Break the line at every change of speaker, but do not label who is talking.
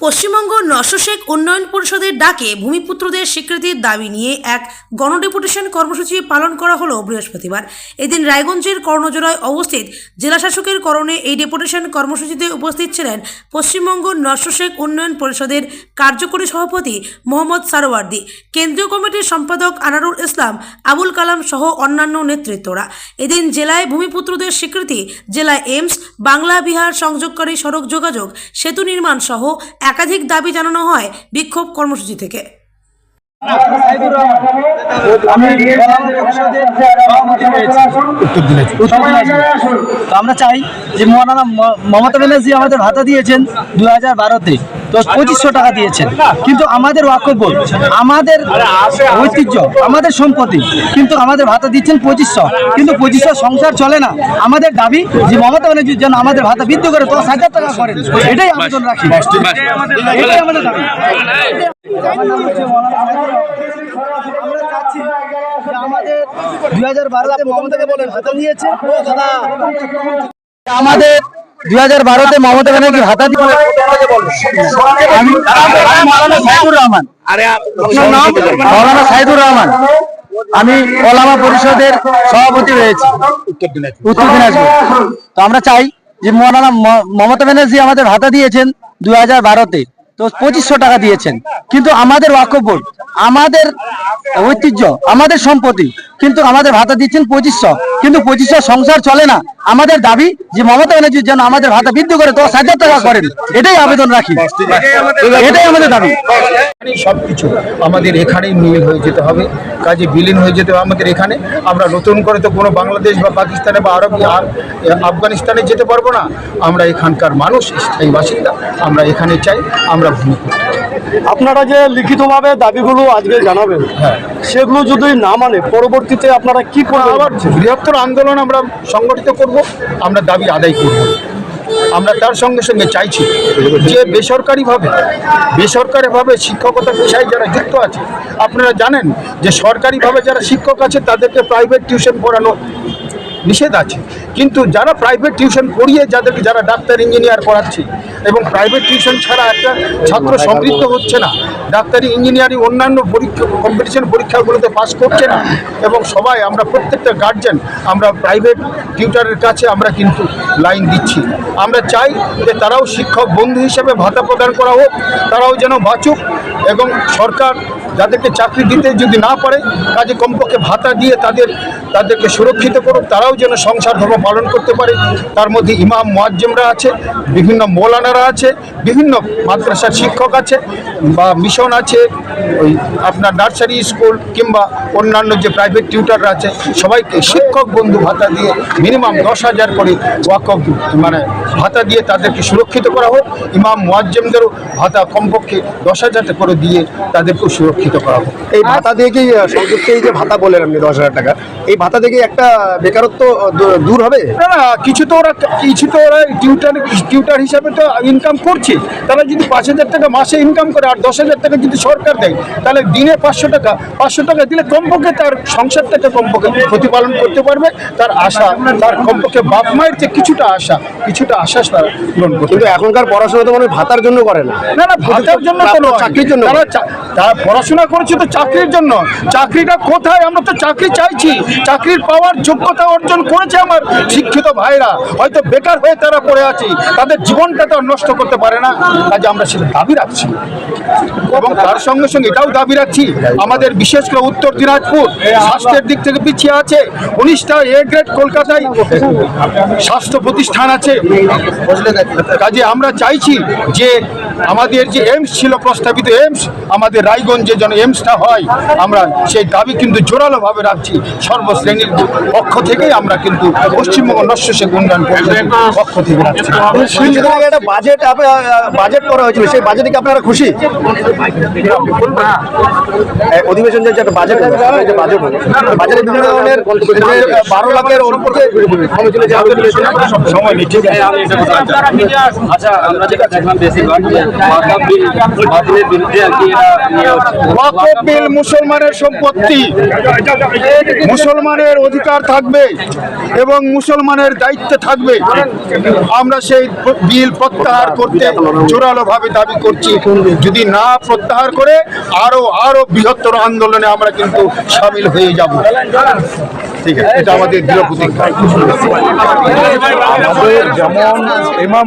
পশ্চিমবঙ্গ নশশেক উন্নয়ন পরিষদের ডাকে ভূমিপুত্রদের স্বীকৃতির দাবি নিয়ে এক গণডেপুটেশন কর্মসূচি পালন করা হলো বৃহস্পতিবার। এদিন রায়গঞ্জের কর্ণজোড়ায় অবস্থিত জেলাশাসকের করণে এই ডেপুটেশন কর্মসূচিতে উপস্থিত ছিলেন পশ্চিমবঙ্গ নশশেক উন্নয়ন পরিষদের কার্যকরী সভাপতি মোহাম্মদ সারোয়ার্দি, কেন্দ্রীয় কমিটির সম্পাদক আনারুল ইসলাম, আবুল কালাম সহ অন্যান্য নেতৃত্বরা। এদিন জেলায় ভূমিপুত্রদের স্বীকৃতি, জেলায় এইমস, বাংলা বিহার সংযোগকারী সড়ক যোগাযোগ, সেতু নির্মাণ সহ একাধিক দাবি জানানো হয় বিক্ষোভ কর্মসূচি থেকে।
আমরা চাই যে মহানা ম- মমতা ব্যানার্জি আমাদের ভাতা দিয়েছেন দু হাজার বারোতে। তো পঁচিশশো টাকা দিয়েছেন। কিন্তু আমাদের ওয়াকফ আমাদের ঐতিহ্য আমাদের সম্পত্তি কিন্তু আমাদের ভাতা দিচ্ছেন পঁচিশশো। কিন্তু পঁচিশশো সংসার চলে না। আমাদের দাবি যে মমতা ব্যানার্জির জন্য আমাদের ভাতা বৃদ্ধি করে দশ হাজার টাকা করেন। এটাই আবেদন রাখি। এটাই আমাদের দাবি। আমাদের দুই হাজার বারোতে মমতাকে বলেন ভাতা দিয়েছে। আমাদের দুই হাজার বারোতে মমতা ব্যানার্জি ভাতা দিয়ে আমি আমি সাইদুর রহমান। মৌলানা সাইদুর রহমান। আমি ওলামা পরিষদের সভাপতি রয়েছি উত্তর দিনাজপুর। তো আমরা চাই যে মৌলানা ম- মমতা ব্যানার্জি আমাদের ভাতা দিয়েছেন দুই হাজার বারোতে। তো পঁচিশশো টাকা দিয়েছেন। কিন্তু আমাদের ওয়াকফ বোর্ড আমাদের ঐতিহ্য আমাদের সম্পত্তি কিন্তু আমাদের ভাতা দিচ্ছেন পঁচিশশো। কিন্তু পঁচিশশো সংসার চলে না। আমাদের দাবি যে মমতা ব্যানার্জির জন্য আমাদের ভাতা বৃদ্ধি করে দশ হাজার টাকা করেন এটাই আবেদন রাখি। এটাই আমাদের দাবি।
সবকিছু আমাদের এখানেই মিল হয়ে যেতে হবে কাজে বিলীন হয়ে যেতে হবে আমাদের এখানে। আমরা নতুন করে তো কোনো বাংলাদেশ বা পাকিস্তানে বা আরব আর আফগানিস্তানে যেতে পারব না। আমরা এখানকার মানুষ স্থায়ী বাসিন্দা। আমরা এখানে চাই আমরা ভূমিপুত্র
আপনারা যে লিখিতভাবে দাবিগুলো আজকে জানাবেন সেগুলো যদি না মানে পরবর্তীতে আপনারা কি করবেন?
আবার বৃহত্তর আন্দোলন আমরা সংগঠিত করব। আমরা দাবি আদায় করব। আমরা তার সঙ্গে সঙ্গে চাইছি যে বেসরকারিভাবে বেসরকারিভাবে শিক্ষকতা পেশায় যারা যুক্ত আছে, আপনারা জানেন যে সরকারিভাবে যারা শিক্ষক আছে, তাদেরকে প্রাইভেট টিউশন পড়ানো নিষেধ আছে। কিন্তু যারা প্রাইভেট টিউশন পড়িয়ে যাদেরকে যারা ডাক্তার ইঞ্জিনিয়ার পড়াচ্ছে এবং প্রাইভেট টিউশন ছাড়া একটা ছাত্র সমৃদ্ধ হচ্ছে না, ডাক্তারি ইঞ্জিনিয়ারিং অন্যান্য পরীক্ষা কম্পিটিশন পরীক্ষাগুলোতে পাস করছে না এবং সবাই, আমরা প্রত্যেকটা গার্জেন আমরা প্রাইভেট টিউটারের কাছে আমরা কিন্তু লাইন দিচ্ছি। আমরা চাই যে তারাও শিক্ষক বন্ধু হিসেবে ভাতা প্রদান করা হোক, তারাও যেন বাঁচুক এবং সরকার যাদেরকে চাকরি দিতে যদি না পারে কাজে কমপক্ষে ভাতা দিয়ে তাদের, তাদেরকে সুরক্ষিত করুক, তারাও যেন সংসার ধর্ম পালন করতে পারে। তার মধ্যে ইমাম, মোয়াজ্জেমরা আছে, বিভিন্ন মৌলানারা আছে, বিভিন্ন মাদ্রাসার শিক্ষক আছে, বা মিশন আছে, ওই আপনার নার্সারি স্কুল কিংবা অন্যান্য যে প্রাইভেট টিউটাররা আছে, সবাইকে শিক্ষক বন্ধু ভাতা দিয়ে মিনিমাম দশ হাজার করে ওয়াকফ মানে ভাতা দিয়ে তাদেরকে সুরক্ষিত করা হোক, ইমাম মোয়াজ্জেমদেরও ভাতা কমপক্ষে দশ হাজার করে দিয়ে তাদেরকেও সুরক্ষিত করা হোক।
এই ভাতা দিয়ে কি সংযুক্ত এই যে ভাতা বলেন আপনি দশ হাজার টাকা এই ভাতা থেকে একটা বেকারত্ব দূর হবে?
না কিছু তো ওরা কিছু তো ওরা টিউটার টিউটার হিসাবে তো ইনকাম করছে। তারা যদি পাঁচ হাজার টাকা মাসে ইনকাম করে আর দশ হাজার টাকা যদি সরকার দেয় তাহলে দিনে পাঁচশো টাকা পাঁচশো টাকা দিলে কমপক্ষে তার সংসারটাকে কমপক্ষে প্রতিপালন করতে পারবে। তার আশা তার কমপক্ষে বাপ মায়ের যে কিছুটা আশা কিছুটা আশা তারা পূরণ করতে
কিন্তু এখনকার পড়াশোনা তো মানে ভাতার জন্য করে না।
না না ভাতার জন্য
চাকরির জন্য
তারা পড়াশোনা করেছে তো চাকরির জন্য। চাকরিটা কোথায়? আমরা তো চাকরি চাইছি। চাকরির পাওয়ার যোগ্যতা অর্জন করেছে আমার শিক্ষিত ভাইরা। হয়তো বেকার হয়ে তারা পড়ে আছে। তাদের জীবনটা তো নষ্ট করতে পারে না। কাজে আমরা সেটা দাবি রাখছি। এবং তার সঙ্গে সঙ্গে এটাও দাবি রাখছি, আমাদের বিশেষ করে উত্তর দিনাজপুর স্বাস্থ্যের দিক থেকে পিছিয়ে আছে। উনিশটা এ গ্রেড কলকাতায় স্বাস্থ্য প্রতিষ্ঠান আছে। কাজে আমরা চাইছি যে আমাদের যে এইমস ছিল প্রস্তাবিত এইমস আমাদের রায়গঞ্জে যেন এইমসটা হয় আমরা সেই দাবি কিন্তু জোরালোভাবে রাখছি সর্বশ্রেণীর পক্ষ থেকেই আমরা কিন্তু পশ্চিমবঙ্গ নস্যশেখ উন্নয়ন পরিষদের পক্ষ থেকে রাখছি
একটা বাজেট বাজেট করা হয়েছিল সেই বাজেটে কি আপনারা খুশি অধিবেশন যে একটা বাজেট যে বাজেট বাজেটে বিভিন্ন ধরনের বারো লাখের
সময় আছে
আচ্ছা আমরা যেটা দেখলাম বেশিরভাগ
মুসলমানের সম্পত্তি। মুসলমানের অধিকার থাকবে এবং মুসলমানের দায়িত্বে থাকবে। আমরা সেই বিল প্রত্যাহার করতে জোরালো ভাবে দাবি করছি। যদি না প্রত্যাহার করে, আরও আরও বৃহত্তর আন্দোলনে আমরা কিন্তু সামিল হয়ে যাব। ঠিক আছে, এটা আমাদের
যেমন ইমাম